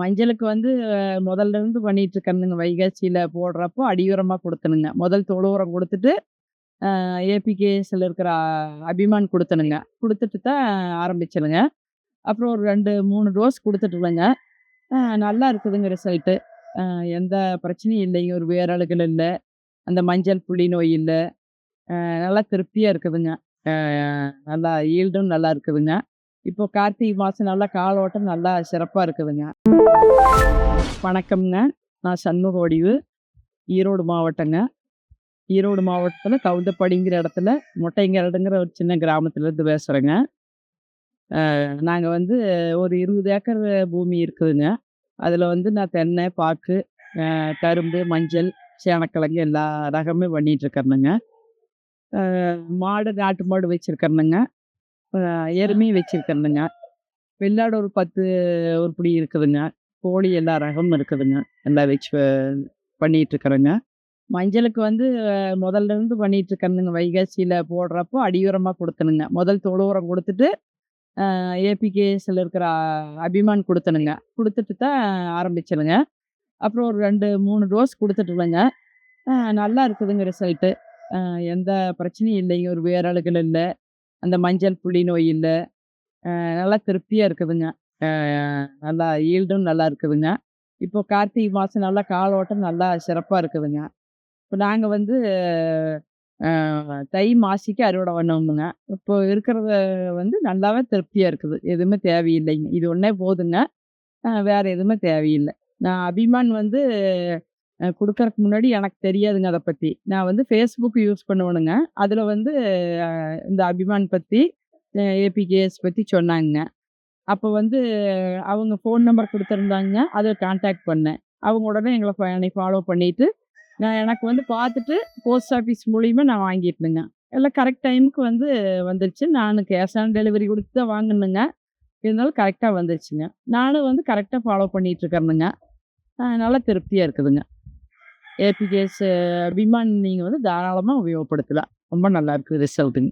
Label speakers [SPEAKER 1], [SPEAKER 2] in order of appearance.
[SPEAKER 1] மஞ்சளுக்கு வந்து முதல்ல இருந்து பண்ணிட்டு இருக்கணுங்க வைகாசியில் போடுறப்போ அடியுரமாக கொடுத்தனுங்க முதல் தொழு உரம் கொடுத்துட்டு ஏபிகேஎஸ்ல இருக்கிற அபிமான் கொடுத்தனுங்க கொடுத்துட்டு தான் ஆரம்பிச்சனுங்க. அப்புறம் ஒரு ரெண்டு மூணு டோஸ் கொடுத்துட்டுருந்தேங்க நல்லா இருக்குதுங்க ரிசல்ட்டு எந்த பிரச்சனையும் இல்லைங்க ஒரு வேரழுகள் இல்லை. அந்த மஞ்சள் புள்ளி நோய் இல்லை. நல்லா திருப்தியாக இருக்குதுங்க. நல்லா ஈல்டும் நல்லா இருக்குதுங்க. இப்போ கார்த்திகை மாதம் நல்லா காலோட்டம் நல்லா சிறப்பாக இருக்குதுங்க. வணக்கம்ங்க. நான் சண்முக வடிவு. ஈரோடு மாவட்டங்க. ஈரோடு மாவட்டத்தில் கவுந்தப்படிங்கிற இடத்துல முட்டைங்கரடுங்கிற ஒரு சின்ன கிராமத்துலேருந்து பேசுகிறேங்க நாங்கள் வந்து ஒரு இருபது ஏக்கர் பூமி இருக்குதுங்க. அதில் வந்து நான் தென்னை பாக்கு கரும்பு மஞ்சள் சேனக்கிழங்கு எல்லா ரகமே பண்ணிட்டு மாடு நாட்டு மாடு வச்சுருக்கேனுங்க எருமையும் வச்சுருக்கேனுங்க வெள்ளாடு ஒரு பத்து ஒரு உருப்படி இருக்குதுங்க. கோழி எல்லா ரகமும் இருக்குதுங்க. எல்லாம் வச்சு அஹ், இருக்கிறேங்க மஞ்சளுக்கு வந்து முதல்ல இருந்து பண்ணிட்டு இருக்கேனுங்க வைகாசியில் போடுறப்போ அடியுரமாக கொடுத்தனுங்க முதல் தொழு உரம் கொடுத்துட்டு ஏபிகேஎஸ்ல இருக்கிற அபிமான் கொடுத்தனுங்க கொடுத்துட்டு தான் ஆரம்பிச்சனுங்க. அப்புறம் ஒரு ரெண்டு மூணு டோஸ் கொடுத்துட்டுலங்க நல்லா இருக்குதுங்க ரிசல்ட்டு. எந்த பிரச்சனையும் இல்லைங்க ஒரு வேரழுகள் இல்லை. அந்த மஞ்சள் புள்ளி நோய் இல்லை. நல்லா திருப்தியாக இருக்குதுங்க. நல்லா ஈல்டும் நல்லா இருக்குதுங்க. இப்போ கார்த்திகை மாதம் நல்லா காலோட்டம் நல்லா சிறப்பாக இருக்குதுங்க. இப்போ நாங்கள் வந்து தை மாசிக்கு அறுவடை பண்ணோமுங்க. இப்போ இருக்கிறத வந்து நல்லாவே திருப்தியாக இருக்குது. எதுவுமே தேவையில்லைங்க. இது ஒன்றே போதுங்க. வேறு எதுவுமே தேவையில்லை. நான் அபிமான் வந்து அஹ், கொடுக்கறதுக்கு முன்னாடி எனக்கு தெரியாதுங்க அதை பற்றி நான் வந்து ஃபேஸ்புக் யூஸ் பண்ணுவேனுங்க. அதில் வந்து இந்த அபிமான் பற்றி ஏபிகேஎஸ் பற்றி சொன்னாங்க. அப்போ வந்து அவங்க ஃபோன் நம்பர் கொடுத்துருந்தாங்க. அதை கான்டாக்ட் பண்ணேன். அவங்க உடனே எங்களை என்னை ஃபாலோ பண்ணிட்டு நான் எனக்கு வந்து பார்த்துட்டு போஸ்ட் ஆஃபீஸ் மூலியமாக நான் வாங்கிட்டேங்க எல்லாம் கரெக்ட் டைமுக்கு வந்து வந்துருச்சு. நான் கேஷ் ஆன் டெலிவரி கொடுத்து தான் வாங்கினுங்க இருந்தாலும் கரெக்டாக வந்துருச்சுங்க. நானும் வந்து கரெக்டாக ஃபாலோ பண்ணிகிட்ருக்கேனுங்க நல்லா திருப்தியாக இருக்குதுங்க. ஏபிஜேஎஸ் விமான் நீங்கள் வந்து தாராளமாக உபயோகப்படுத்தலாம். ரொம்ப நல்லா இருக்குது ரிசல்ட்டுங்க